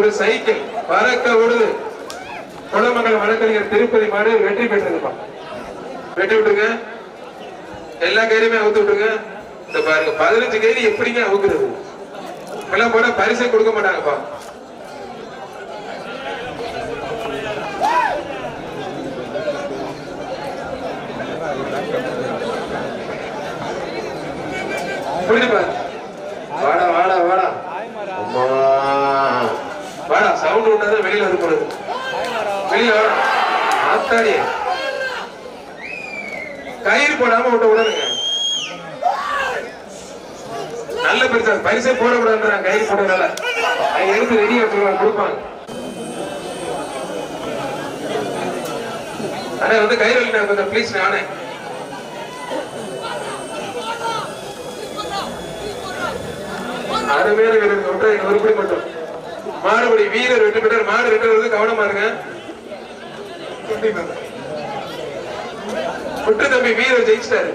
ஒரு சைக்கிள் பறக்க ஓடுது. குளமங்கலம் வழக்கறிஞர் திருப்பதி மாடு வெற்றி பெற்றிருப்பா வெட்டி விட்டுருங்க. எல்லா கேரியுமே அவுத்து விட்டுருங்க. இந்த பாருங்க பதினஞ்சு கேரி எப்படிங்க அவுக்குறது? எல்லாம் போனா பரிசை கொடுக்க மாட்டாங்கப்பா. புரியுதுப்பா வாடா வாடா வாடா அம்மா வேணாம் சவுண்ட் விட்டாதான் வெளியில வந்து வெளியில வாடா ஆத்தாடி. கயிறு போடாம விட்ட விடணுங்க நல்ல பெருசா பரிசை போட கூடாது கயிறு போட்டதுனால. அது எடுத்து ரெடி வச்சுருவாங்க கொடுப்பாங்க. அண்ணே வந்து கயிறு இல்லை கொஞ்சம் ப்ளீஸ் நானே. அருமையான வீரர் ஒன்றை ஒருபடி மட்டும். மாடுபடி வீரர் வெற்றி பெற்றார். மாடு ரெண்டு வருது கவனமா இருங்க. குற்ற தம்பி வீரர் ஜெயிச்சிட்டாரு.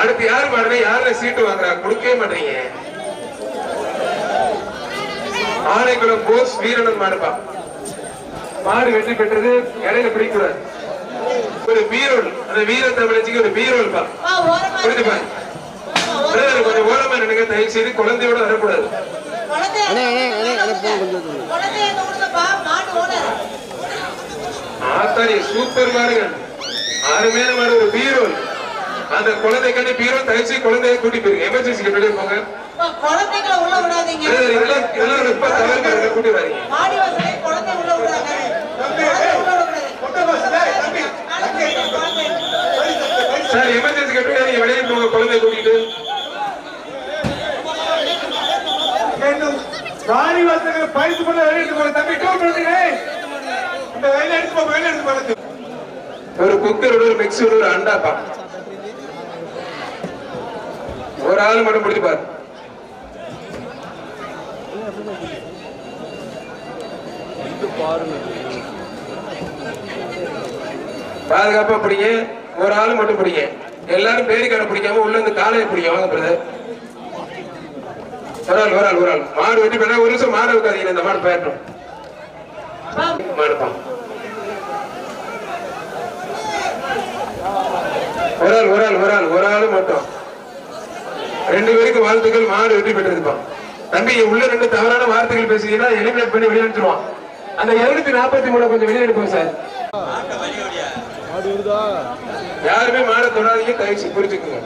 அடுத்து யாரு மாடுனா யாருல சீட்டு வாங்குறா? கொடுக்கவே மாட்டீங்க. ஆனைக்குளம் போஸ் வீரனன் மாடுப்பா. மாடு வெற்றி பெற்றது இடையில பிடிக்கூடாது ஒரு வீரோல் அந்த வீர தமிழச்சிக்கு ஒரு வீரோல் பா வா, ஓரமா புரியுது இரு. பா ஆமா, ஓரமா பிரதர், கொஞ்சம் ஓரமா நினைக்க தயவு செய்து குழந்தையோட வரக்கூடாது. ஆத்தாடி சூப்பர் மாடுங்க. அருமையான மாடு ஒரு பீரோல் அந்த குழந்தை கண்டு பீரோல் தயவு செய்து குழந்தைய கூட்டி போயிருங்க எமர்ஜென்சி வெளியே போங்க. குழந்தைகளை உள்ள விடாதீங்க. இதெல்லாம் இதெல்லாம் ரொம்ப தவறு பாருங்க, கூட்டி வரீங்க மாடி வாசலே குழந்தை உள்ள விடாத. குழந்தை உள்ள விடக்கூடாது. நாளைக்கு குழந்தை. சார் எமர்ஜென்சி கட்டுங்க நீங்க வெளியே போங்க குழந்தைய கூட்டிட்டு? சாரி வாசகர் பரிசு பண்ண வெளியிட்டு போற தம்பி டோட் பண்ணுங்க இந்த வயல எடுத்து போ வயல எடுத்து போறது ஒரு குக்கர் ஒரு மிக்ஸி ஒரு அண்டாப்பா ஒரு ஆள் மட்டும் பிடிச்சு பாரு. பாதுகாப்பா பிடிங்க. ஒரு ஆள் மட்டும் பிடிங்க. எல்லாரும் பேருக்கான பிடிக்காம உள்ள இருந்து காலையை பிடிங்க. வாங்க பிரதர் ஒரு ஆள் ஒரு ஆள் ஒரு ஆள் மாடு வெட்டி பண்ணா ஒரு நிமிஷம் மாடு வைக்காதீங்க இந்த மாடு பேட்டும் வா, மாடுப்பா ஒரு ஆள் ஒரு ஆள் ஒரு ஆள் ஒரு ஆள் மட்டும். ரெண்டு பேருக்கு வாழ்த்துக்கள் மாடு வெற்றி பெற்றிருப்பான். தம்பி உள்ள ரெண்டு தவறான வார்த்தைகள் பேசுகிறீங்கன்னா எலிமினேட் பண்ணி வெளியே அனுப்பிச்சிருவான். அந்த எழுநூத்தி நாற்பத்தி மூணு கொஞ்சம் வெளியே எடுப்போம் சார். யாருமே மாடை தொடாதீங்க தயவுச்சு புரிஞ்சுக்குங்க.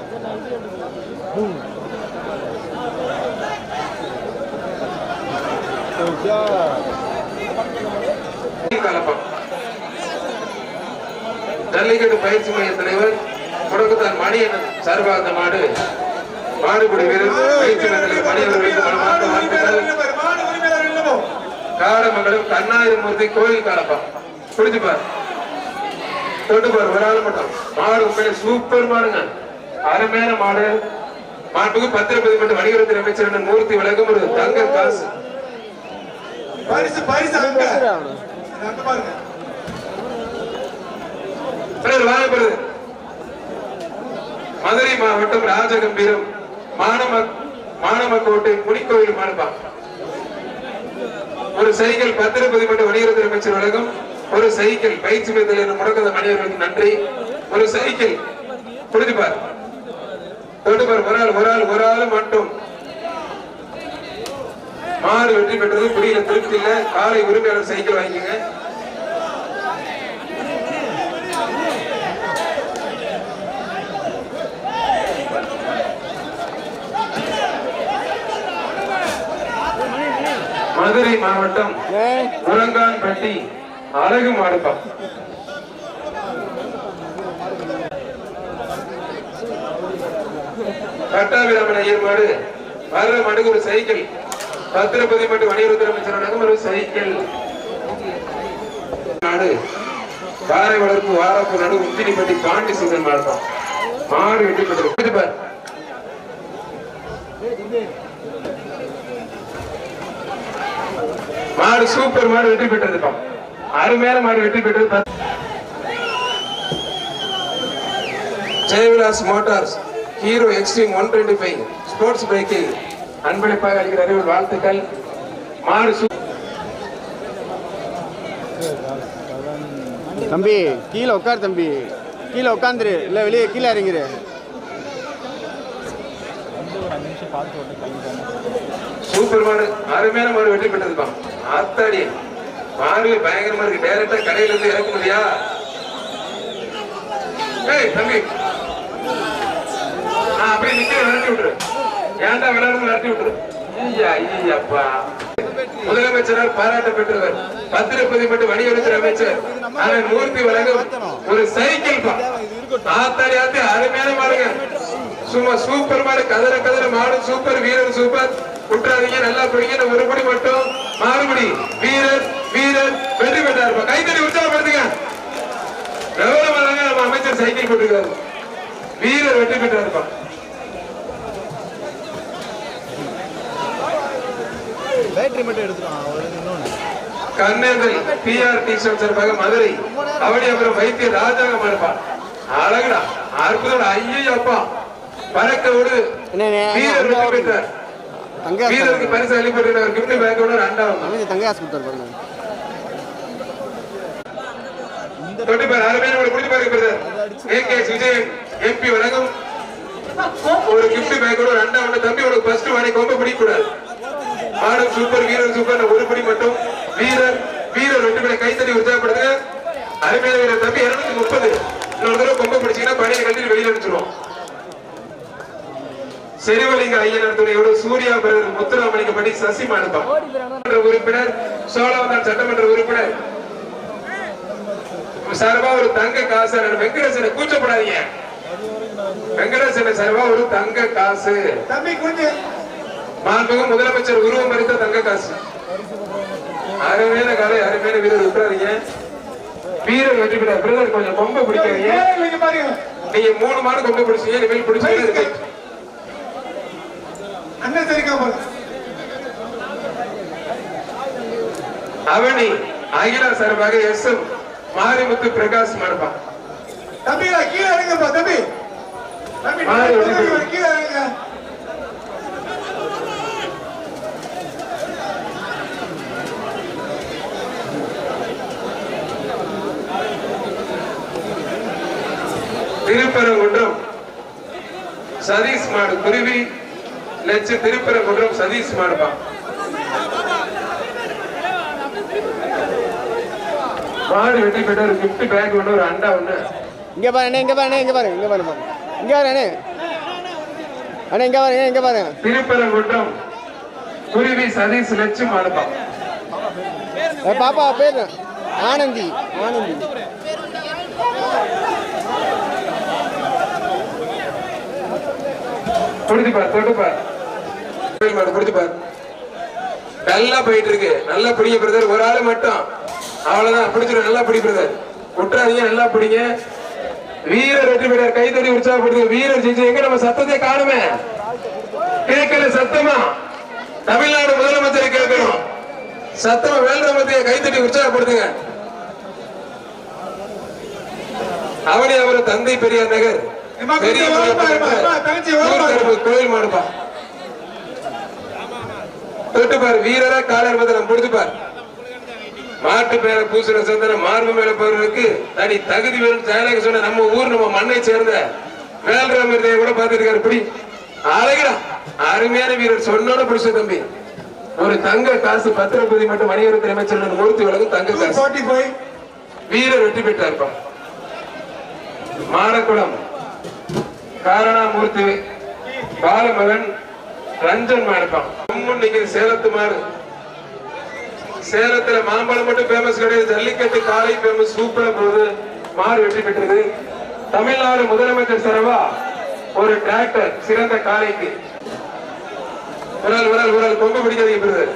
கலப்பம் ஜல்லிக்கட்டு பயிற்சி மைய தலைவர் முடக்குத்தான் மணியன் சார்பாக அந்த மாடு மாடுபிடி வீரர் பயிற்சி மைய தலைவர் அவர்களுக்கு மனமார்ந்த வாழ்த்துக்கள். காரமங்கலம் கண்ணாயிரமூர்த்தி கோயில் காலப்பம் புரிஞ்சுப்பார் தொட்டுப்பார் தொட்டு ஒரு ஆள் மட்டும். மாடு உண்மையில சூப்பர் மாடுங்க. அருமையான மாடு. மாட்டுக்கு பத்திரப்பதி மட்டும் வணிகத்துறை அமைச்சர் மூர்த்தி வழங்கும் ஒரு தங்க காசு. பரிசு பரிசு அங்க. அங்க பாருங்க. சார் வாழப்படுது மதுரை மாவட்டம் ராஜகம்பீரம் மாணவ மாணவக்கோட்டை முனிக்கோயில் மாணவா ஒரு சைக்கிள் பத்திரப்பதி மட்டும் வணிகத்துறை அமைச்சர் வழங்கும். ஒரு சைக்கிள் பயிற்சி மையத்தில் முடக்கத மனிதர்களுக்கு நன்றி. ஒரு சைக்கிள். புரிஞ்சுப்பார். பார் ஒரு ஆள் ஒரு ஆள் ஒரு ஆள் மட்டும். மாடு வெற்றி பெற்றது குடியில திருப்தி இல்ல காலை உரிமையாளர் சைக்கிள் வாங்கிக்கங்க. மதுரை மாவட்டம் உரங்கான்பட்டி அழகு மாடுப்பா. பட்டாபிராமன் ஐயர் மாடு வர்ற மாடுக்கு ஒரு சைக்கிள். பத்திரப்பதி மற்றும் வணிகத்துறை அமைச்சர் ஒரு சைக்கிள். நாடு. காரை வளர்ப்பு வாரப்பு நடு உத்தினிப்பட்டி பாண்டி சிங்கன் மாடுதான் மாடு வெட்டி பெற்றது மாடு சூப்பர் மாடு வெற்றி பெற்றதுப்பா அருமையான மாடு வெற்றி பெற்றது Jayavilas motors Hero Xtreme one twenty five. Sports பைக்கில் அன்பளிப்பாக அளிக்கிற அறிவு வாழ்த்துக்கள். சு- தம்பி கீழே உட்கார் தம்பி. கீழே உட்காந்துரு. இல்லை வெளியே கீழே இறங்கிரு. சூப்பர் அருமையான மாடு வெற்றி பெற்றதுப்பா. ஆத்தாடி மாடு பயங்கரமா இருக்கு. டைரக்டா கடையில இருந்து இறக்க முடியா ஏய் தம்பி. ஆ, அப்படியே நிக்க விரட்டி விட்டுரு. ஏன்டா விளையாடுறது விரட்டி விட்டுரு? ஐயா ஐயப்பா முதலமைச்சரால் பாராட்ட பெற்றவர் பத்திரப்பதி மட்டும் வணிகத்துறை அமைச்சர் ஆனால் மூர்த்தி வழங்கும் ஒரு சைக்கிள் பா. ஆத்தாடி ஆத்தி அருமையான மாடுங்க. சும்மா சூப்பர் மாடு கதற கதற மாடு சூப்பர் வீரர் சூப்பர் குற்றாதீங்க நல்லா பிடிங்க இந்த ஒரு மட்டும். மாறுபடி வீரர் வீரர் வெற்றி பெற்றார் கைத்தடி உற்சாகப்படுத்துங்க. எவ்வளவு நம்ம அமைச்சர் சைக்கிள் போட்டுருக்காரு. வீரர் வெற்றி பெற்றாருப்பா. பேட்டரி மட்டும் எடுத்துக்கலாம் ஒரு இன்னொன்று கண்ணேந்தல் பிஆர் டி சார்பாக மதுரை அவனியாபுரம் வைத்திய ராஜாங்கம் இருப்பான் அழகுடா அற்புதம் ஐயோ அப்பா பறக்க விடு என்னண்ணே, வீரர் அங்க வெற்றி பெற்றார். வீரருக்கு பரிசு அளிப்பட்டு கிஃப்ட் பேக்கோட ரெண்டாவது அமைதி தங்க காசு கொடுத்தாரு தொட்டு பாரு அருமையான ஒரு குடிச்சு பாருங்க பிரதர். ஏகே விஜயன் எம்பி வழங்கும். ஒரு கிஃப்ட் பேக்கோட ரெண்டாவது தம்பி உனக்கு ஃபர்ஸ்ட் வாடி கொம்ப பிடிக்க கூடாது மாடம் சூப்பர் வீரர் சூப்பர் ஒருபடி மட்டும். வீரர் வீரர் ரெண்டு பேரை கைத்தடி உற்சாகப்படுத்துங்க. அருமையான வீரர் தம்பி இருநூத்தி முப்பது. இன்னொரு தடவை கொம்ப பிடிச்சீங்கன்னா பழைய கல்வி வெளியில் அடிச்சிருவோம் செரிவலிங்க ஐயனார் துணையோடு சூர்யா பிரதர் முத்துராமலிங்கப்படி சசி மானுப்பா உறுப்பினர் சோழவந்தான் சட்டமன்ற உறுப்பினர். சார்பா ஒரு தங்க காசு வெங்கடேசனை கூச்சப்படாதீங்க. வெங்கடேசன சார்பா ஒரு தங்க காசு. தம்பி கொஞ்சம் மாண்புமிகு முதலமைச்சர் உருவம் மறித்த தங்க காசு அருமையான காலை அருமையான வீரர் விட்டுறாதீங்க வீரர் வெற்றி பெற பிரதர் கொஞ்சம் கொம்ப பிடிக்காதீங்க. நீங்க மூணு மாடு கொம்ப பிடிச்சீங்க இனிமேல் பிடிச்சீங்க அண்ணன் சரிக்கா அவனி அகிலா சார்பாக எஸ் எம் மாரிமுத்து பிரகாஷ் மாடுப்பா. தம்பி கீழே இறங்கப்பா தம்பி. தம்பி கீழே கீழே திருப்பரங்குன்றம். சதீஷ் மாடு குருவி. லட்ச திருப்பரங்குன்றம் சதீஷ் மாடுப்பா மாடு வெற்றி பெற்ற ஒரு கிஃப்ட் பேக் ஒன்று ஒரு அண்டா ஒன்று இங்கே பாரு அண்ணே இங்கே பாரு அண்ணே இங்கே பாரு இங்கே பாரு பாரு. இங்கே பாரு அண்ணே. இங்கே பாருங்க இங்கே பாருங்க திருப்பரங்குன்றம் குருவி சதீஷ் லட்சு மாடுப்பா பாப்பா பேர் ஆனந்தி. ஆனந்தி. கொடுத்து பார் தொட்டு நல்லா போயிட்டு இருக்கு நல்லா பிடிங்க பிரதர் ஒரு ஆளு மட்டும். அவ்வளவுதான். பிடிச்சிடும் நல்லா பிடி பிரதர் விட்டுறாதீங்க நல்லா பிடிங்க. வீரர் வெற்றி பெற்றார். கைத்தடி உற்சாகப்படுத்துங்க. வீரர் ஜெயிச்சு எங்க நம்ம சத்தத்தை காணுமே? கேட்கல சத்தமா? தமிழ்நாடு முதலமைச்சரை கேட்கணும். சத்தமா? வேல்ராமத்தைய கைத்தட்டி உற்சாகப்படுத்துங்க. அவனி அவர் தந்தை பெரியார் நகர். பெரிய கொஞ்சம் ஓரமா இருப்பா, அம்மா, தங்கச்சி ஓரமா ஊர் இருப்பா. தரப்பு கோயில் மாடுப்பா. தொட்டு பாரு வீரரா காலர் மதனம் முடிச்சு பார். மாட்டு மேல பூசுற சந்தனம் மார்பு மேல போறதுக்கு தனி தகுதி வேணும் ஜெயலலிதா சொன்ன நம்ம ஊர் நம்ம மண்ணை சேர்ந்த வேல்ராமர்தைய கூட பார்த்துருக்காரு இப்படி அழகுடா. அருமையான வீரர். சொன்னோட பிடிச்ச தம்பி. ஒரு தங்க காசு பத்திரப்பதி மட்டும் வணிகத்துறை அமைச்சர் மூர்த்தி வழங்கும் தங்க காசு. வீரர் வெற்றி பெற்றார்ப்பா. மாடக்குளம் காரணாமூர்த்தி பாலமகன் ரஞ்சன் மாடுப்பான் இன்னைக்கு சேலத்து மாறு சேலத்துல மாம்பழம் மட்டும் பேமஸ் கிடையாது. ஜல்லிக்கட்டு காலை பேமஸ் சூப்பரா போகுது. மாறு வெற்றி பெற்றது. தமிழ்நாடு முதலமைச்சர் செலவா ஒரு டிராக்டர் சிறந்த காலைக்கு ஒரு ஆள் ஒரு கொம்பு ஒரு பிடிக்காதீங்க பிரதர்.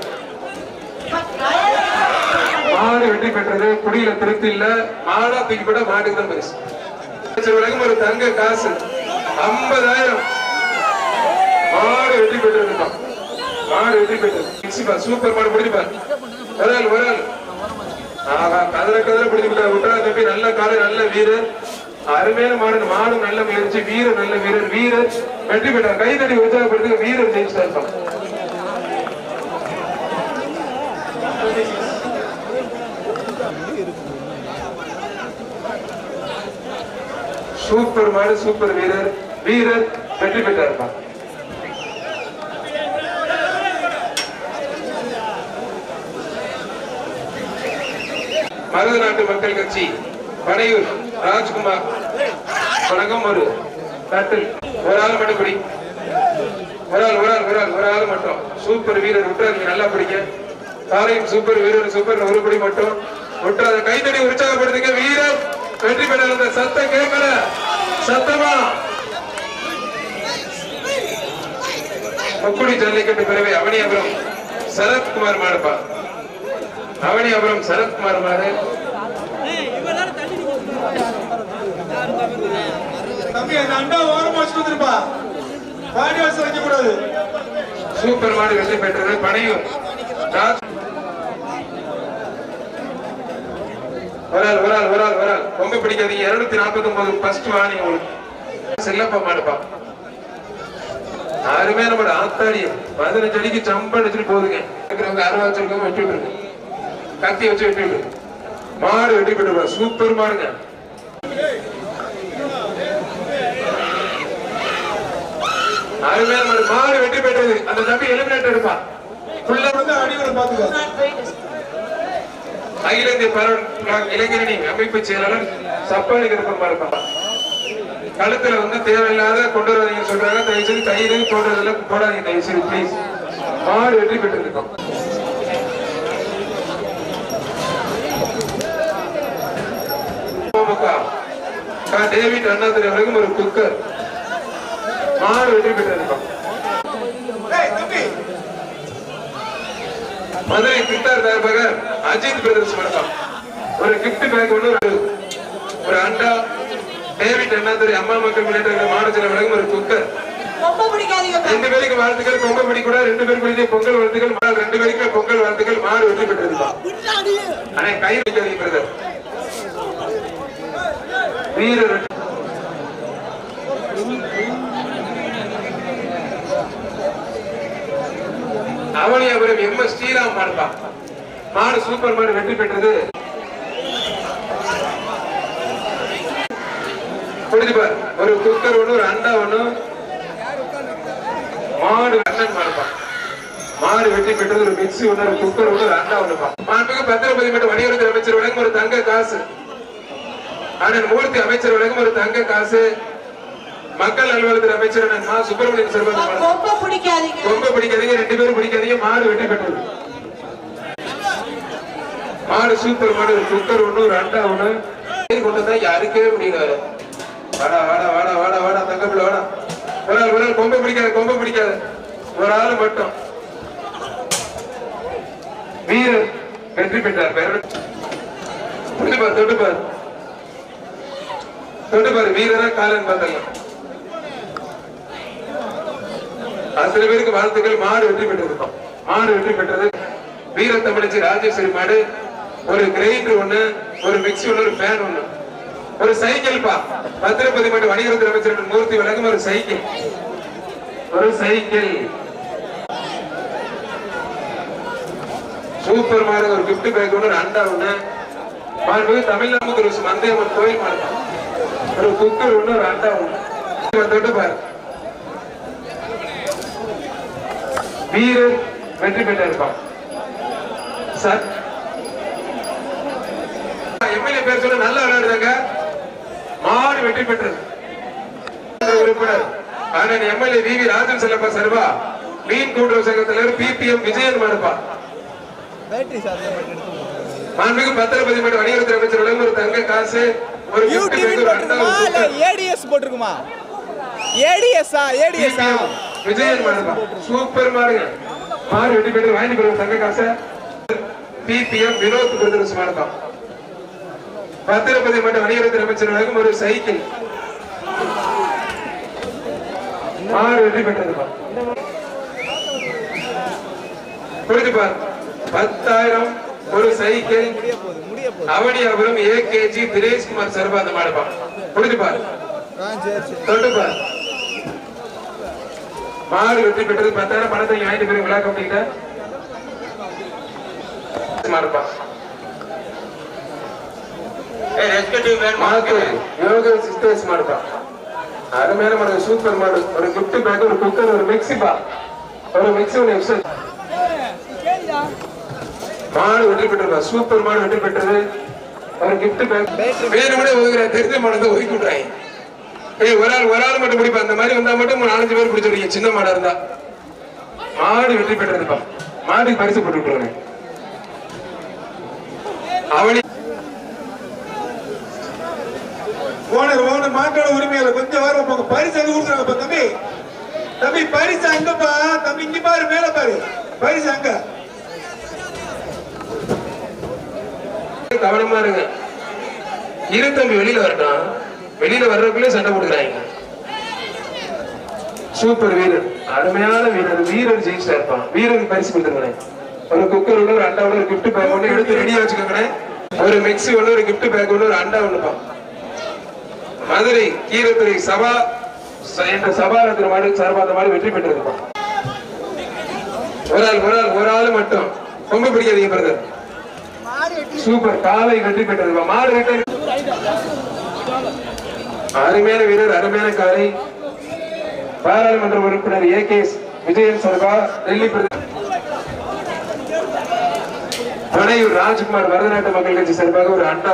மாடு வெற்றி பெற்றது. குடியில திருப்தி இல்ல. மாடா தூக்கி போட்டா மாட்டுக்கு தான் பேசு ஒரு தங்க காசு. ஐம்பதாயிரம். மாடு வெற்றி பெற்றிருக்கான். மாடு வெற்றி சூப்பர் மாடு பிடிப்பா ஒரு ஒரு ஆள் ஆஹா கதற கதற பிடிச்சு விட்டா தம்பி நல்ல காலை நல்ல வீரர். அருமையான மாடு மாடும் நல்ல முயற்சி வீரர் நல்ல வீரர் வீரர். வெற்றி பெற்றார். கைதடி உற்சாகப்படுத்தி வீரர் ஜெயிச்சிட்டார் சூப்பர் மாடு சூப்பர் வீரர். வீரர் வெற்றி பெற்றார் மருத நாட்டு மக்கள் கட்சி பனையூர் ராஜ்குமார். வணக்கம் ஒரு நட்டில் ஒரு ஆள் மட்டும் பிடி. ஒரு ஆள் ஒரு ஆள் ஒரு ஆள் ஒரு ஆள் மட்டும். சூப்பர் வீரர் விட்டுறாதீங்க நல்லா பிடிங்க. காலையும் சூப்பர் வீரர் சூப்பர் ஒரு படி மட்டும். விட்டுறாத கைத்தடி உற்சாகப்படுத்துங்க வீரர். வெற்றி அந்த சத்தம் கேட்கல. சத்தமா? முக்குடி ஜல்லிக்கட்டு பிறவை அவனியபுரம் சரத்குமார் மாடுப்பா அவனியபுரம் சரத்குமார் மாடு. தம்பி அந்த அண்டா ஓரமா வச்சுட்டு வந்துருப்பா. பாடி வாசல் வைக்க கூடாது சூப்பர் மாடு வெற்றி பெற்றது. பனையூர். ராஜ் ஒரு ஆள் ஒரு ஆள் ஒரு ஆள் ஒரு ஆள் ரொம்ப பிடிக்காதீங்க. இருநூத்தி நாற்பத்தி ஒன்பது ஃபர்ஸ்ட் வாணி உங்களுக்கு. செல்லப்பா மாடுப்பா. யாருமே நம்ம ஆத்தாடி. பதினஞ்சு அடிக்கு ஜம்ப் அடிச்சுட்டு போகுதுங்க. இருக்கிறவங்க வச்சிருக்கவங்க வெட்டி விட்டுருங்க. கத்தி வச்சு வெட்டி விட்டுருங்க மாடு வெட்டி பெற்று சூப்பர் மாடுங்க. அருமையான மாடு மாடு வெற்றி பெற்றது அந்த தம்பி எலிமினேட் எடுப்பா ஃபுல்லா வந்து அடிவரை பாத்துக்கோ. அகில இந்திய இளைஞரணி அமைப்பு செயலாளர் சப்பானி கருப்பமா கழுத்துல வந்து தேவையில்லாத கொண்டு வராதீங்கன்னு சொல்றாங்க. தயவு செய்து கயிறு போடுறதுல போடாதீங்க தயவு செய்து ப்ளீஸ் மாடு வெற்றி பெற்றிருக்கோம். டேவிட் அண்ணாதுரை அவர்களும் ஒரு குக்கர். மாடு வெற்றி பெற்றிருக்கோம். மதுரை பித்தார் சார்பாக அஜித் பிரதர்ஸ் வணக்கம். ஒரு கிஃப்ட் பேக் ஒன்று ஒரு அண்டா டேவிட் அண்ணாதுரை அம்மா மக்கள் முன்னேற்ற மாநில வழங்கும் ஒரு குக்கர் ரெண்டு பேருக்கு வாழ்த்துக்கள் பொங்க பிடி கூட ரெண்டு பேருக்கு பொங்கல் வாழ்த்துக்கள் மாடு ரெண்டு பேருக்குமே பொங்கல் வாழ்த்துக்கள் மாடு வெற்றி பெற்றிருக்கோம். ஆனா கை வைக்காதீங்க பிரதர் வீரர் அவனியாபுரம் எம் எஸ் ஸ்ரீராம் மாடுப்பா மாடு சூப்பர் மாடு வெற்றி பெற்றது. புரிஞ்சுப்பார் ஒரு குக்கர் ஒண்ணு ஒரு அண்டா ஒண்ணு மாடு அண்ணன் மாடுப்பா. மாடு வெற்றி பெற்றது ஒரு மிக்ஸி ஒண்ணு ஒரு குக்கர் ஒண்ணு ஒரு அண்டா ஒண்ணுப்பா மாண்புக்கு பத்திரப்பதி மட்டும் வணிகத்துறை அமைச்சர் வழங்கும் ஒரு தங்க காசு. அண்ணன் மூர்த்தி அமைச்சர் வழங்கும் ஒரு தங்க காசு. மக்கள் நல்வாழ்வுத்துறை அமைச்சர் அண்ணன் மா சுப்பிரமணியன் பிடிக்காதீங்க. ரொம்ப பிடிக்காதீங்க. ரெண்டு பேரும் பிடிக்காதீங்க. மாடு வெற்றி பெற்றது மாடு சூப்பர் மாடு சுக்கர் ஒண்ணு ரெண்டா அண்டா ஒண்ணு. பேர் கொண்டு வந்தா யாருக்கே முடியல வாடா வாடா வாடா வாடா வாடா தங்கப்பிள்ள வாடா. ஒரு ஆள் ஒரு ஆள் கொம்ப பிடிக்காது கொம்ப பிடிக்காது. ஒரு ஆள் மட்டும். வீரர் வெற்றி பெற்றார். பெயர் தொட்டுப்பார் பாரு தொட்டு பாரு. தொட்டு பாரு வீரரா காலன் பார்த்தலாம் சில பேருக்கு வாழ்த்துக்கள் மாடு வெற்றி பெற்றிருக்கோம். மாடு வெற்றி பெற்றது. வீர தமிழச்சி ராஜேஸ்வரி மாடு ஒரு கிரைண்டர் ஒண்ணு ஒரு மிக்சி ஒண்ணு ஒரு ஃபேன் ஒண்ணு. ஒரு சைக்கிள் பா. பத்திரப்பதி மட்டும் வணிகத்துறை அமைச்சர் மூர்த்தி வழங்கும் ஒரு சைக்கிள் ஒரு சைக்கிள் சூப்பர் மாடு ஒரு கிஃப்ட் பேக் ஒண்ணு ஒரு அண்டா ஒண்ணு. மாண்பு தமிழ்நாடு ஒரு மந்தையம்மன் கோயில் மாடு ஒரு குக்கர் ஒண்ணு ஒரு அண்டா ஒண்ணு. வந்துட்டு பாரு. வீரர் வெற்றி பெற்றிருப்பான் சார்? எம்எல்ஏ பேர் சொல்ல நல்லா விளையாடுறாங்க. மாடு வெற்றி பெற்றது. உறுப்பினர் அண்ணன் MLA V V Rajan Chellappa சர்வா மீன் கூட்டுறவு சங்க தலைவர் பிபிஎம் விஜயன் மாடுப்பா. மாண்புமிகு பத்திரப்பதி மற்றும் வணிகத்துறை அமைச்சர் ஒரு தங்க காசு ஒரு. ஏடிஎஸ் போட்டிருக்குமா? ஏடிஎஸ்ஸா ஏடிஎஸ்ஸா விஜயன் மாடுப்பா. சூப்பர் மாடுங்க மாடு வெட்டி பெற்று வாங்கி போயிருங்க தங்க காசை. பிபிஎம் வினோத் பிரதர்ஸ் மாடுப்பா பத்திரப்பதி மற்றும் வணிகத்துறை அமைச்சர் ஒரு சைக்கிள். மாடு வெற்றி பெற்றதுப்பா புரிஞ்சு பார். பத்தாயிரம் ஒரு சைக்கிள். அவனி அவரும் முடிய போகுது அவனியாபுரம் ஏகேஜி தினேஷ்குமார் சர்பா அந்த மாடுப்பான் புரிஞ்சு பார் ஆ சரி சரி தொட்டு பார் மாடு வெற்றி பெற்றது பத்தாயிரம் பணத்தை வாங்கிட்டு போய் விழா கம்பெனிட்ட அருமையான மாடு சூப்பர் மாடு ஒரு கிஃப்ட் பேக் ஒரு குக்கர் ஒரு மிக்சி பா ஒரு மிக்சி ஒன்று எக்ஸ்ட்ரா சூப்பர் மாடு வெற்றி பெற்றது. கிஃப்ட் பேக் வேணும்னே ஒதுக்குறாங்க தெரிஞ்ச மாடு ஒதுக்கி விடுறாங்க ஒரு ஆள் ஒரு ஆள் மட்டும் பிடிப்பா அந்த மாதிரி வந்தா மட்டும் நாலஞ்சு பேர் பிடிச்சிருக்கீங்க சின்ன மாடா இருந்தா. மாடு வெற்றி பெற்றதுப்பா. மாடுக்கு பரிசு போட்டு விட்டுருவேன் அவனி ஓனர் ஓனர் மாட்டோட உரிமையாளர் கொஞ்சம் வர போங்க பரிசு அங்க கொடுக்குறாங்கப்பா தம்பி? தம்பி பரிசு அங்கப்பா. தம்பி இங்க பாரு மேல பாரு. பரிசு அங்க. கவனமா இருங்க. இரு தம்பி வெளியில வரட்டும். வெளியில வர்றதுக்குள்ளே சண்டை போட்டுக்கிறாங்க. சூப்பர் வீரர். அருமையான வீரர். வீரர் ஜெயிச்சா இருப்பான். வீரருக்கு பரிசு கொடுத்துருங்க ஒரு குக்கர் ஒன்று ஒரு அண்டா ஒன்று ஒரு கிஃப்ட் பேக் ஒன்று எடுத்து ரெடியா வச்சுக்கோங்க ஒரு மிக்ஸி ஒன்று ஒரு கிஃப்ட் பேக் ஒன்று ஒரு அண்டா ஒண்ணுப்பா. மதுரை கீரத்துறை சபா என்ற சபாரத்தின் மாடு சார்பாத மாடு வெற்றி பெற்றிருப்பா ஒரு ஆள் ஒரு ஆள் ஒரு ஆள் மட்டும். ரொம்ப பிடிக்காதீங்க பிரதர் சூப்பர் காலை வெற்றி பெற்றது மாடு அருமையான வீரர் அருமையான காலை பாராளுமன்ற உறுப்பினர் ஏ கே விஜயன் சர்பா டெல்லி பிரதேச ராஜ்குமார் பரதநாட்டு மக்கள் கட்சி சார்பாக ஒரு அண்டா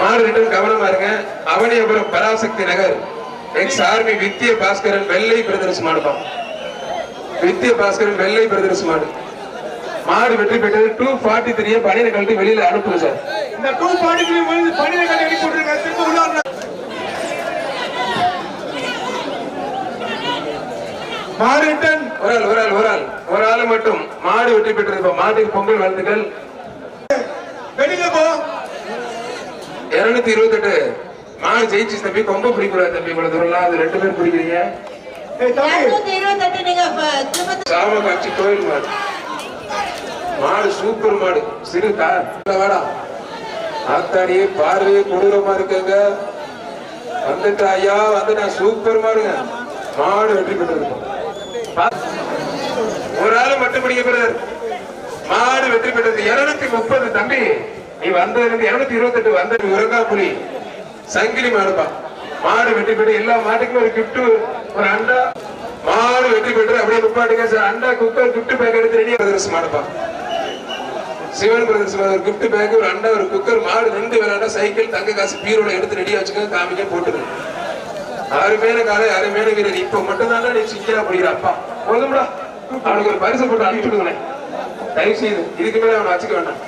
மாடு ரிட்டர்ன் கவனமா இருங்க. அவனியபுரம் பராசக்தி நகர் எக்ஸ் ஆர்மி வித்திய பாஸ்கரன் வெள்ளை பிரதர்ஸ் மாடுப்பான் வித்திய பாஸ்கரன் வெள்ளை பிரதர்ஸ் மாடு. மாடு வெற்றி பெற்றது. டூ ஃபார்ட்டி த்ரீ பனியனை கழட்டி வெளியில அனுப்புங்க சார். இந்த டூ அனுப்பி விட்டுருங்க திரும்ப உள்ள வரணும். மாடு ரிட்டன் ஒரு ஆள் ஒரு ஆள் ஒரு ஆள். ஒரு ஆள் மட்டும். மாடு வெற்றி பெற்றது. இப்ப மாட்டுக்கு பொங்கல் வாழ்த்துக்கள். வெளியில போ. இருநூத்தி இருபத்தி எட்டு மாடு ஜெயிச்சு தம்பி கொம்ப பிடிக்கூடாது தம்பி. இவ்வளவு தூரம் அது ரெண்டு பேர் பிடிக்கிறீங்க. சாம காட்சி கோயில் மாடு. மாடு சூப்பர் மாடு. சிறு கார் வாடா. ஆத்தாடியே பார்வையே கொடூரமா இருக்குங்க. வந்துட்டா ஐயா வந்துட்டா சூப்பர் மாடுங்க. மாடு வெற்றி பெற்றிருக்கோம். ஒரு ஆளு மட்டும் பிடிக்க பிறர் மாடு வெற்றி பெற்றது இருநூத்தி முப்பது தம்பி. நீ வந்ததுலேருந்து இருநூத்தி இருபத்தி எட்டு வந்த உரங்கா புலி சங்கிலி மாடுப்பா. மாடு வெற்றி பெற்று எல்லா மாட்டுக்கும் ஒரு கிஃப்ட் ஒரு அண்டா. மாடு வெற்றி பெற்று அப்படியே நிப்பாட்டுங்க சார். அண்டா குக்கர் கிஃப்ட் பேக் எடுத்து ரெடியா பிரதர்ஸ் மாடுப்பா. சிவன் பிரதர்ஸ் ஒரு கிஃப்ட் பேக் ஒரு அண்டா ஒரு குக்கர் மாடு ரெண்டு விளையாட சைக்கிள் தங்க காசு பீரோட எடுத்து ரெடியா வச்சுக்க காமிக்க போட்டுரு. அருமையான காலை அருமையான வீரர். இப்ப மட்டும்தான் நீ சிக்கலா போடுகிற அப்பா. போதும்டா. அவனுக்கு ஒரு பரிசு போட்டு அனுப்பிச்சுடுங்களேன் தயவு செய்து இதுக்கு மேல அவனை வச்சுக்க வேண்டாம்.